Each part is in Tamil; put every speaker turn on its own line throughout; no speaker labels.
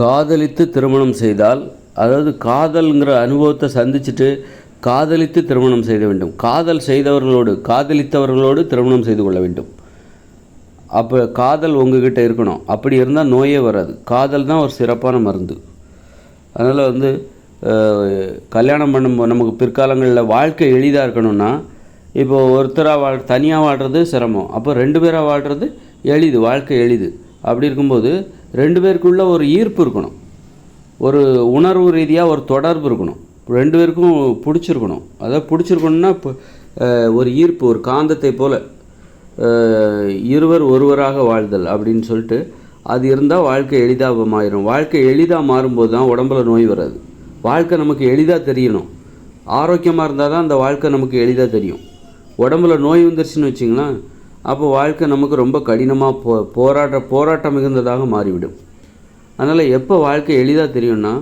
காதலித்து திருமணம் செய்தால் அதாவது காதல்ங்கிற அனுபவத்தை சந்திச்சுட்டு காதலித்து திருமணம் செய்த வேண்டும். காதல் செய்தவர்களோடு காதலித்தவர்களோடு திருமணம் செய்து கொள்ள வேண்டும். அப்போ காதல் உங்ககிட்ட இருக்கணும். அப்படி இருந்தால் நோயே வராது. காதல் தான் ஒரு சிறப்பான மருந்து. அதனால் வந்து கல்யாணம் பண்ணும் நமக்கு பிற்காலங்களில் வாழ்க்கை எளிதாக இருக்கணும்னா இப்போ ஒருத்தராக வாழ் தனியாக வாழ்கிறது சிரமம். அப்போ ரெண்டு பேராக வாழ்கிறது எளிது வாழ்க்கை எளிது. அப்படி இருக்கும்போது ரெண்டு பேருக்குள்ள ஒரு ஈர்ப்பு இருக்கணும். ஒரு உணர்வு ரீதியாக ஒரு தொடர்பு இருக்கணும். ரெண்டு பேருக்கும் பிடிச்சிருக்கணும். அதாவது பிடிச்சிருக்கணும்னா இப்போ ஒரு ஈர்ப்பு ஒரு காந்தத்தை போல் இருவர் ஒருவராக வாழ்தல் அப்படின்னு சொல்லிட்டு அது இருந்தால் வாழ்க்கை எளிதாக மாறிடும் வாழ்க்கை எளிதாக மாறும்போது தான் உடம்புல நோய் வராது. வாழ்க்கை நமக்கு எளிதாக தெரியணும். ஆரோக்கியமாக இருந்தால் தான் அந்த வாழ்க்கை நமக்கு எளிதாக தெரியும். உடம்புல நோய் வந்துருச்சுன்னு வச்சிங்களேன் அப்போ வாழ்க்கை நமக்கு ரொம்ப கடினமாக போ போராட்ட போராட்டம் மிகுந்ததாக மாறிவிடும். அதனால் எப்போ வாழ்க்கை எளிதாக தெரியும்னா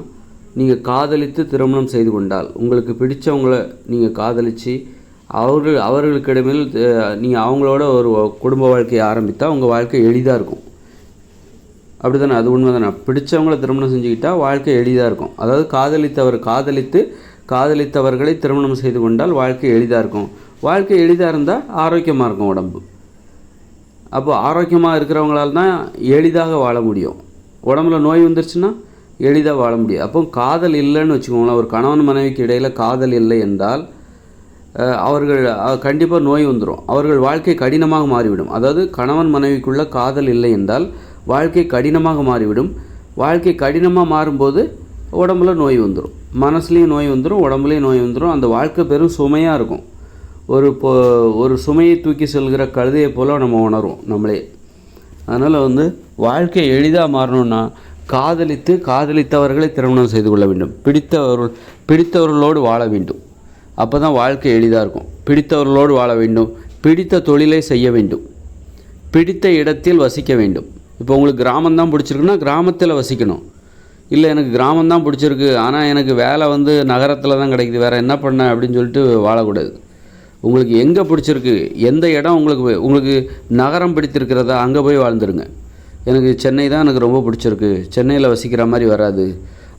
நீங்கள் காதலித்து திருமணம் செய்து கொண்டால் உங்களுக்கு பிடித்தவங்களை நீங்கள் காதலித்து அவர்கள் அவர்களுக்கிடமில் நீங்கள் அவங்களோட ஒரு குடும்ப வாழ்க்கையை ஆரம்பித்தா உங்கள் வாழ்க்கை எளிதாக இருக்கும். அப்படி தானே அது உண்மை தானே பிடிச்சவங்கள திருமணம் செஞ்சுக்கிட்டால் வாழ்க்கை எளிதாக இருக்கும். அதாவது காதலித்தவர் காதலித்து காதலித்தவர்களை திருமணம் செய்து கொண்டால் வாழ்க்கை எளிதாக இருக்கும். வாழ்க்கை எளிதாக இருந்தால் ஆரோக்கியமாக இருக்கும் உடம்பு. அப்போ ஆரோக்கியமாக இருக்கிறவங்களால தான் எளிதாக வாழ முடியும். உடம்புல நோய் வந்துருச்சுன்னா எளிதாக வாழ முடியும். அப்போ காதல் இல்லைன்னு வச்சுக்கோங்களேன். ஒரு கணவன் மனைவிக்கு இடையில் காதல் இல்லை என்றால் அவர்கள் கண்டிப்பாக நோய் வந்துடும் அவர்கள் வாழ்க்கை கடினமாக மாறிவிடும். அதாவது கணவன் மனைவிக்குள்ள காதல் இல்லை என்றால் வாழ்க்கை கடினமாக மாறிவிடும். வாழ்க்கை கடினமாக மாறும்போது உடம்புல நோய் வந்துடும் மனசுலேயும் நோய் வந்துடும் உடம்புலேயும் நோய் வந்துடும் அந்த வாழ்க்கை பெரும் சுமையாக இருக்கும். ஒரு இப்போ ஒரு சுமையை தூக்கி செல்கிற கழுதையை போல் நம்ம உணர்வோம் நம்மளே. அதனால் வந்து வாழ்க்கை எளிதாக மாறணும்னா காதலித்து காதலித்தவர்களை திருமணம் செய்து கொள்ள வேண்டும். பிடித்தவர்கள் பிடித்தவர்களோடு வாழ வேண்டும். அப்போ தான் வாழ்க்கை எளிதாக இருக்கும். பிடித்தவர்களோடு வாழ வேண்டும். பிடித்த தொழிலை செய்ய வேண்டும். பிடித்த இடத்தில் வசிக்க வேண்டும். இப்போ உங்களுக்கு கிராமம் தான் பிடிச்சிருக்குன்னா கிராமத்தில் வசிக்கணும். இல்லை எனக்கு கிராமம் தான் பிடிச்சிருக்கு. ஆனால் எனக்கு வேலை வந்து நகரத்தில் தான் கிடைக்குது. வேறு என்ன பண்ண அப்படின்னு சொல்லிட்டு வாழக்கூடாது. உங்களுக்கு எங்கே பிடிச்சிருக்கு? எந்த இடம் உங்களுக்கு உங்களுக்கு நகரம் பிடித்திருக்கிறதா? அங்கே போய் வாழ்ந்துருங்க. எனக்கு சென்னை தான் எனக்கு ரொம்ப பிடிச்சிருக்கு. சென்னையில் வசிக்கிற மாதிரி வராது.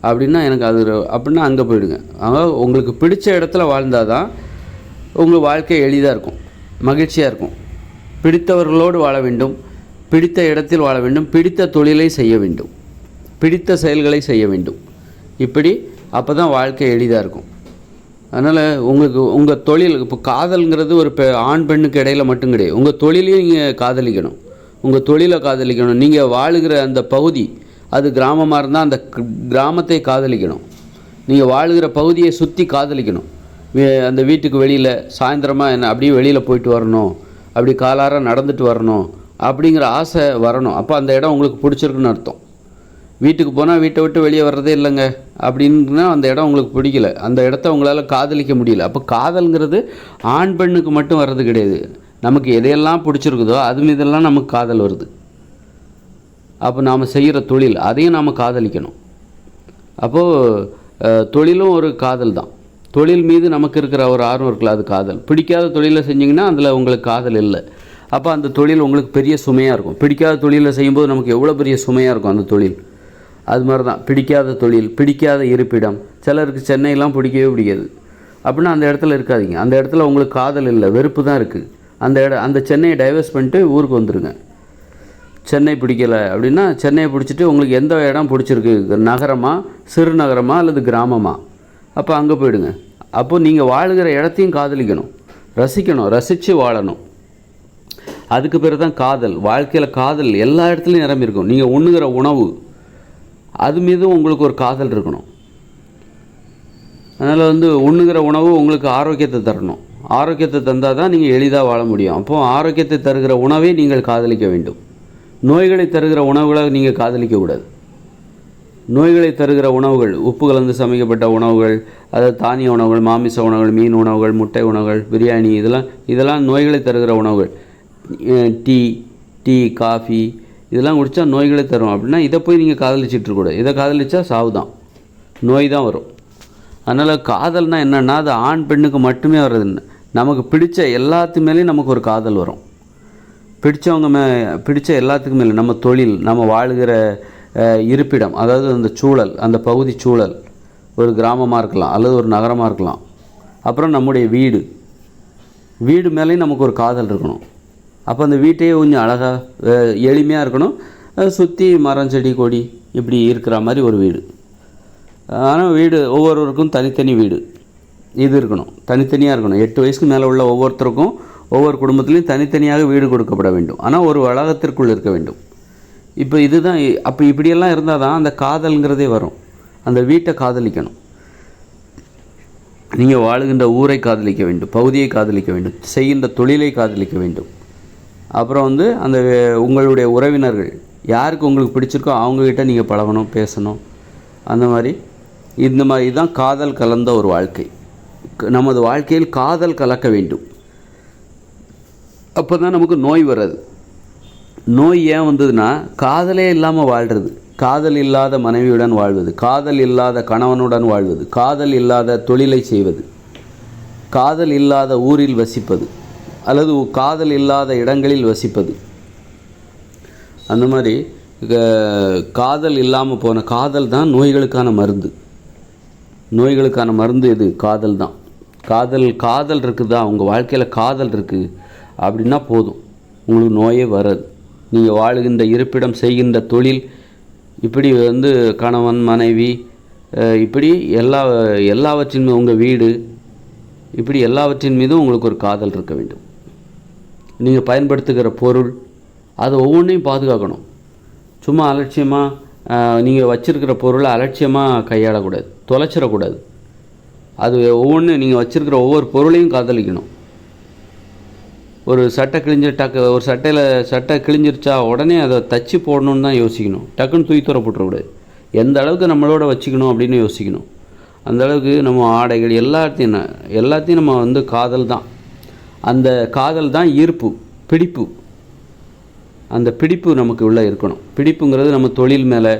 அப்படின்னா எனக்கு அது அப்படின்னா அங்கே போயிடுங்க. அதாவது உங்களுக்கு பிடிச்ச இடத்துல வாழ்ந்தால் தான் உங்கள் வாழ்க்கை எளிதாக இருக்கும். மகிழ்ச்சியாக இருக்கும். பிடித்தவர்களோடு வாழ வேண்டும். பிடித்த இடத்தில் வாழ வேண்டும். பிடித்த தொழிலை செய்ய வேண்டும். பிடித்த செயல்களை செய்ய வேண்டும். இப்படி அப்போ தான் வாழ்க்கை எளிதாக இருக்கும். அதனால் உங்களுக்கு உங்கள் தொழில் இப்போ காதல்ங்கிறது ஒரு பெ ஆண் பெண்ணுக்கு இடையில மட்டும் கிடையாது. உங்கள் தொழிலையும் நீங்கள் காதலிக்கணும். உங்கள் தொழிலை காதலிக்கணும். நீங்கள் வாழுகிற அந்த பகுதி அது கிராமமாக இருந்தால் அந்த கிராமத்தை காதலிக்கணும். நீங்கள் வாழுகிற பகுதியை சுற்றி காதலிக்கணும். வே- அந்த வீட்டுக்கு வெளியில் சாயந்தரமாக என்ன அப்படியே வெளியில் போயிட்டு வரணும். அப்படி காலார நடந்துட்டு வரணும். அப்படிங்கிற ஆசை வரணும். அப்போ அந்த இடம் உங்களுக்கு பிடிச்சிருக்குன்னு அர்த்தம். வீட்டுக்கு போனால் வீட்டை விட்டு வெளியே வர்றதே இல்லைங்க. அப்படின்னா அந்த இடம் உங்களுக்கு பிடிக்கல. அந்த இடத்த உங்களால் காதலிக்க முடியல. அப்போ காதல்ங்கிறது ஆண் பெண்ணுக்கு மட்டும் வர்றது கிடையாது. நமக்கு எதையெல்லாம் பிடிச்சிருக்குதோ அது மீதெல்லாம் நமக்கு காதல் வருது. அப்போ நாம் செய்கிற தொழில் அதையும் நாம் காதலிக்கணும். அப்போது தொழிலும் ஒரு காதல் தான். தொழில் மீது நமக்கு இருக்கிற ஒரு ஆர்வம் இருக்குல்ல அது காதல். பிடிக்காத தொழிலை செஞ்சிங்கன்னா அதில் உங்களுக்கு காதல் இல்லை. அப்போ அந்த தொழில் உங்களுக்கு பெரிய சுமையாக இருக்கும். பிடிக்காத தொழிலை செய்யும்போது நமக்கு எவ்வளோ பெரிய சுமையாக இருக்கும் அந்த தொழில்? அது மாதிரி தான் பிடிக்காத தொழில் பிடிக்காத இருப்பிடம். சிலருக்கு சென்னையெல்லாம் பிடிக்கவே பிடிக்காது. அப்படின்னா அந்த இடத்துல இருக்காதீங்க. அந்த இடத்துல உங்களுக்கு காதல் இல்லை வெறுப்பு தான் இருக்குது அந்த இட அந்த சென்னையை டைவர்ஸ் பண்ணிட்டு ஊருக்கு வந்துடுங்க சென்னை பிடிக்கல அப்படின்னா சென்னையை பிடிச்சிட்டு உங்களுக்கு எந்த இடம் பிடிச்சிருக்கு? நகரமா சிறுநகரமா அல்லது கிராமமா? அப்போ அங்கே போயிடுங்க. அப்போ நீங்கள் வாழுகிற இடத்தையும் காதலிக்கணும். ரசிக்கணும் ரசித்து வாழணும். அதுக்கு பேர் தான் காதல். வாழ்க்கையில் காதல் எல்லா இடத்துலையும் நிரம்பியிருக்கும். நீங்கள் உண்ணுகிற உணவு அது மீதும் உங்களுக்கு ஒரு காதல் இருக்கணும். அதனால் வந்து உண்ணுகிற உணவு உங்களுக்கு ஆரோக்கியத்தை தரணும். ஆரோக்கியத்தை தந்தால் தான் நீங்கள் எளிதாக வாழ முடியும். அப்போது ஆரோக்கியத்தை தருகிற உணவை நீங்கள் காதலிக்க வேண்டும். நோய்களை தருகிற உணவுகளை நீங்கள் காதலிக்கக்கூடாது நோய்களை தருகிற உணவுகள் உப்பு கலந்து சமைக்கப்பட்ட உணவுகள் அதாவது தானிய உணவுகள் மாமிச உணவுகள் மீன் உணவுகள் முட்டை உணவுகள் பிரியாணி இதெல்லாம் இதெல்லாம் நோய்களை தருகிற உணவுகள். டீ டீ காஃபி இதெல்லாம் குடித்தா நோய்களை தரும். அப்படின்னா இதை போய் நீங்கள் காதலிச்சிட்டு இருக்கக்கூடாது இதை காதலிச்சா சாவு தான். நோய் தான் வரும். அதனால் காதல்னால் என்னென்னா அது ஆண் பெண்ணுக்கு மட்டுமே வர்றது நமக்கு பிடிச்ச எல்லாத்து மேலேயும் நமக்கு ஒரு காதல் வரும். பிடிச்சவங்க மே பிடிச்ச எல்லாத்துக்கும் மேலே நம்ம தொழில் நம்ம வாழ்கிற இருப்பிடம் அதாவது அந்த சூழல் அந்த பகுதி சூழல் ஒரு கிராமமாக இருக்கலாம் அல்லது ஒரு நகரமாக இருக்கலாம். அப்புறம் நம்முடைய வீடு. வீடு மேலேயும் நமக்கு ஒரு காதல் இருக்கணும். அப்போ அந்த வீட்டையே கொஞ்சம் அழகாக எளிமையாக இருக்கணும். சுற்றி மரம் செடி கொடி இப்படி இருக்கிற மாதிரி ஒரு வீடு. ஆனால் வீடு ஒவ்வொருவருக்கும் தனித்தனி வீடு. இது இருக்கணும். தனித்தனியாக இருக்கணும். எட்டு வயசுக்கு மேலே உள்ள ஒவ்வொருத்தருக்கும் ஒவ்வொரு குடும்பத்துலேயும் தனித்தனியாக வீடு கொடுக்கப்பட வேண்டும். ஆனால் ஒரு வளாகத்திற்குள் இருக்க வேண்டும். இப்போ இதுதான் அப்போ இப்படியெல்லாம் இருந்தால் தான் அந்த காதல்ங்கிறதே வரும். அந்த வீட்டை காதலிக்கணும். நீங்கள் வாழுகின்ற ஊரை காதலிக்க வேண்டும். பகுதியை காதலிக்க வேண்டும். செய்கின்ற தொழிலை காதலிக்க வேண்டும். அப்புறம் வந்து அந்த உங்களுடைய உறவினர்கள் யாருக்கு உங்களுக்கு பிடிச்சிருக்கோ அவங்கக்கிட்ட நீங்கள் பழகணும் பேசணும். அந்த மாதிரி. இந்த மாதிரி தான் காதல் கலந்த ஒரு வாழ்க்கை. நமது வாழ்க்கையில் காதல் கலக்க வேண்டும். அப்போ தான் நமக்கு நோய் வராது நோய் ஏன் வந்ததுன்னா காதலே இல்லாமல் வாழ்கிறது காதல் இல்லாத மனைவியுடன் வாழ்வது. காதல் இல்லாத கணவனுடன் வாழ்வது. காதல் இல்லாத தொழிலை செய்வது. காதல் இல்லாத ஊரில் வசிப்பது. அல்லது காதல் இல்லாத இடங்களில் வசிப்பது. அந்த மாதிரி காதல் இல்லாமல் போன காதல் தான் நோய்களுக்கான மருந்து. நோய்களுக்கான மருந்து இது காதல் தான். காதல் காதல் இருக்குதா? உங்கள் வாழ்க்கையில் காதல் இருக்குது அப்படின்னா போதும். உங்களுக்கு நோயே வராது. நீங்கள் வாழுகின்ற இருப்பிடம் செய்கின்ற தொழில் இப்படி வந்து கணவன் மனைவி இப்படி எல்லா எல்லாவற்றின் மீது உங்கள் வீடு இப்படி எல்லாவற்றின் மீதும் உங்களுக்கு ஒரு காதல் இருக்க வேண்டும். நீங்கள் பயன்படுத்துகிற பொருள் அது ஒவ்வொன்றையும் பாதுகாக்கணும். சும்மா அலட்சியமாக நீங்கள் வச்சுருக்கிற பொருளை அலட்சியமாக கையாளக்கூடாது தொலைச்சிடக்கூடாது. அது ஒவ்வொன்று நீங்கள் வச்சுருக்கிற ஒவ்வொரு பொருளையும் காதலிக்கணும். ஒரு சட்டை கிழிஞ்ச டக்கு ஒரு சட்டையில் சட்டை கிழிஞ்சிருச்சா உடனே அதை தச்சு போடணுன்னு தான் யோசிக்கணும். டக்குன்னு தூக்கி தூர போட்டுறக்கூடாது. எந்த அளவுக்கு நம்மளோட வச்சுக்கணும் அப்படின்னு யோசிக்கணும். அந்த அளவுக்கு நம்ம ஆடைகள் எல்லாத்தையும் எல்லாத்தையும் நம்ம வந்து காதல் தான். அந்த காதல் தான் ஈர்ப்பு பிடிப்பு. அந்த பிடிப்பு நமக்கு உள்ளே இருக்கணும். பிடிப்புங்கிறது நம்ம தொழில் மேலே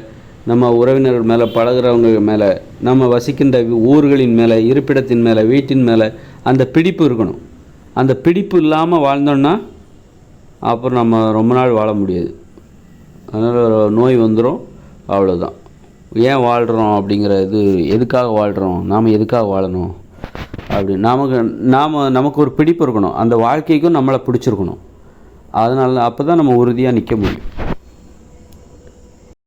நம்ம உறவினர்கள் மேலே பழகிறவங்க மேலே நம்ம வசிக்கின்ற ஊர்களின் மேலே இருப்பிடத்தின் மேலே வீட்டின் மேலே அந்த பிடிப்பு இருக்கணும். அந்த பிடிப்பு இல்லாமல் வாழ்ந்தோன்னா அப்புறம் நம்ம ரொம்ப நாள் வாழ முடியாது. அதனால் நோய் வந்துடும் அவ்வளோதான் ஏன் வாழ்கிறோம் அப்படிங்கிற இது எதுக்காக வாழ்கிறோம் நாம் எதுக்காக வாழணும்? அப்படி நமக்கு நாம் நமக்கு ஒரு பிடிப்பு இருக்கணும். அந்த வாழ்க்கைக்கும் நம்மளை பிடிச்சிருக்கணும். அதனால அப்போ தான் நம்ம உறுதியாக நிற்க முடியும்.